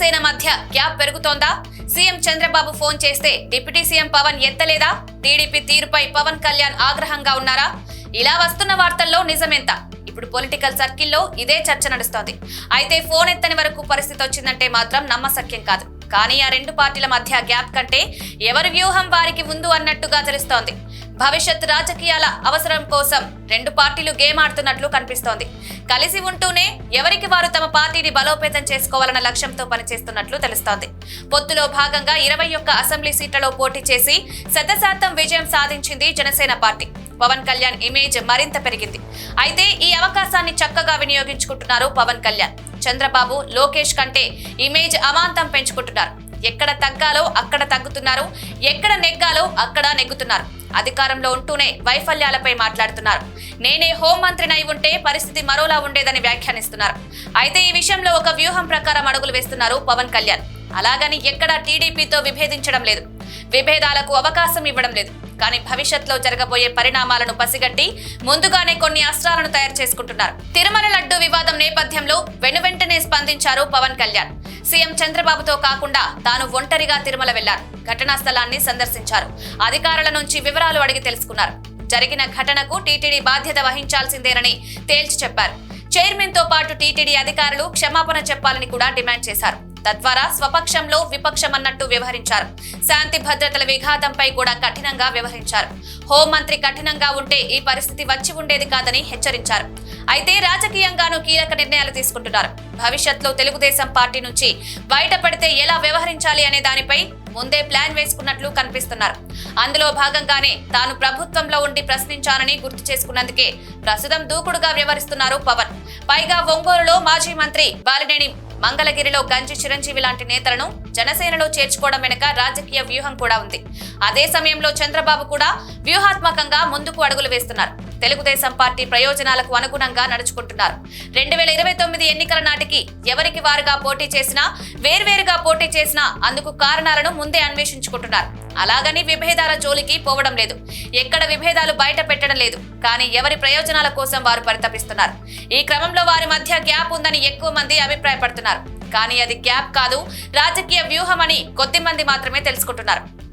Gap పెరుగుతోందా? CM Chandrababu phone చేస్తే deputy CM Pawan ఎత్తలేదా? టీడీపీ తీరుపై పవన్ కళ్యాణ్ ఆగ్రహంగా ఉన్నారా? ఇలా వస్తున్న వార్తల్లో నిజమెంత? ఇప్పుడు పొలిటికల్ సర్కిల్లో ఇదే చర్చ నడుస్తోంది. అయితే ఫోన్ ఎత్తని వరకు పరిస్థితి వచ్చిందంటే మాత్రం నమ్మసక్యం కాదు. కానీ ఆ రెండు పార్టీల మధ్య గ్యాప్ కంటే ఎవరి వ్యూహం వారికి ముందు అన్నట్టుగా తెలుస్తోంది. భవిష్యత్ రాజకీయాల అవసరం కోసం రెండు పార్టీలు గేమ్ ఆడుతున్నట్లు కనిపిస్తోంది. కలిసి ఉంటూనే ఎవరికి వారు తమ పార్టీని బలోపేతం చేసుకోవాలన్న లక్ష్యంతో పనిచేస్తున్నట్లు తెలుస్తోంది. పొత్తులో భాగంగా ఇరవై ఒక్క అసెంబ్లీ సీట్లలో పోటీ చేసి శతశాతం విజయం సాధించింది జనసేన పార్టీ. పవన్ కళ్యాణ్ ఇమేజ్ మరింత పెరిగింది. అయితే ఈ అవకాశాన్ని చక్కగా వినియోగించుకుంటున్నారు పవన్ కళ్యాణ్. చంద్రబాబు లోకేష్ కంటే ఇమేజ్ అమాంతం పెంచుకుంటున్నారు. ఎక్కడ తగ్గాలో అక్కడ తగ్గుతున్నారు. ఎక్కడ నెగ్గాలో అక్కడ నెగ్గుతున్నారు. అధికారంలో ఉంటూనే వైఫల్యాలపై మాట్లాడుతున్నారు. నేనే హోంమంత్రినై ఉంటే పరిస్థితి మరోలా ఉండేదని వ్యాఖ్యానిస్తున్నారు. అయితే ఈ విషయంలో ఒక వ్యూహం ప్రకారం అడుగులు వేస్తున్నారు పవన్ కళ్యాణ్. అలాగని ఎక్కడా టీడీపీతో విభేదించడం లేదు. విభేదాలకు అవకాశం ఇవ్వడం లేదు. కానీ భవిష్యత్తులో జరగబోయే పరిణామాలను పసిగట్టి ముందుగానే కొన్ని అస్త్రాలను తయారు చేసుకుంటున్నారు. తిరుమల లడ్డు వివాదం నేపథ్యంలో వెనువెంటనే స్పందించారు పవన్ కళ్యాణ్. సీఎం చంద్రబాబుతో కాకుండా తాను ఒంటరిగా తిరుమల వెళ్ళారు. ఘటనా స్థలాన్ని సందర్శించారు. అధికారుల నుంచి వివరాలు అడిగి తెలుసుకున్నారు. జరిగిన ఘటనకు టీటీడీ బాధ్యత వహించాల్సిందేనని తేల్చి చెప్పారు. చైర్మన్తో పాటు టీటీడీ అధికారులు క్షమాపణ చెప్పాలని కూడా డిమాండ్ చేశారు. తద్వారా స్వపక్షంలో విపక్షం అన్నట్టు వ్యవహరించారు. శాంతి భద్రతల విఘాతంపై కూడా కఠినంగా వ్యవహరించారు. హోంమంత్రి కఠినంగా ఉంటే ఈ పరిస్థితి వచ్చి ఉండేది కాదని హెచ్చరించారు. అయితే రాజకీయంగానూ కీలక నిర్ణయాలు తీసుకుంటున్నారు. భవిష్యత్లో తెలుగుదేశం పార్టీ నుంచి బయటపడితే ఎలా వ్యవహరించాలి అనే దానిపై ముందే ప్లాన్ వేసుకున్నట్లు కనిపిస్తున్నారు. అందులో భాగంగానే తాను ప్రభుత్వంలో ఉండి ప్రశ్నించానని గుర్తు చేసుకున్నందుకే ప్రస్తుతం దూకుడుగా వ్యవహరిస్తున్నారు పవన్. పైగా ఒంగోలులో మాజీ మంత్రి బాలినేని మంగళగిరిలో గంజి చిరంజీవి లాంటి నేతలను జనసేనలో చేర్చుకోవడం వెనుక రాజకీయ వ్యూహం కూడా ఉంది. అదే సమయంలో చంద్రబాబు కూడా వ్యూహాత్మకంగా ముందుకు అడుగులు వేస్తున్నారు. తెలుగుదేశం పార్టీ ప్రయోజనాలకు అనుగుణంగా నడుచుకుంటున్నారు. రెండు వేల ఇరవై తొమ్మిది ఎన్నికల నాటికి ఎవరికి వారుగా పోటీ చేసినా వేర్వేరుగా పోటీ చేసినా అందుకు కారణాలను ముందే అన్వేషించుకుంటున్నారు. అలాగని విభేదాల జోలికి పోవడం లేదు. ఎక్కడ విభేదాలు బయట పెట్టడం లేదు. కానీ ఎవరి ప్రయోజనాల కోసం వారు పరితపిస్తున్నారు. ఈ క్రమంలో వారి మధ్య గ్యాప్ ఉందని ఎక్కువ మంది అభిప్రాయపడుతున్నారు. కానీ అది గ్యాప్ కాదు రాజకీయ వ్యూహం అని కొద్ది మంది మాత్రమే తెలుసుకుంటున్నారు.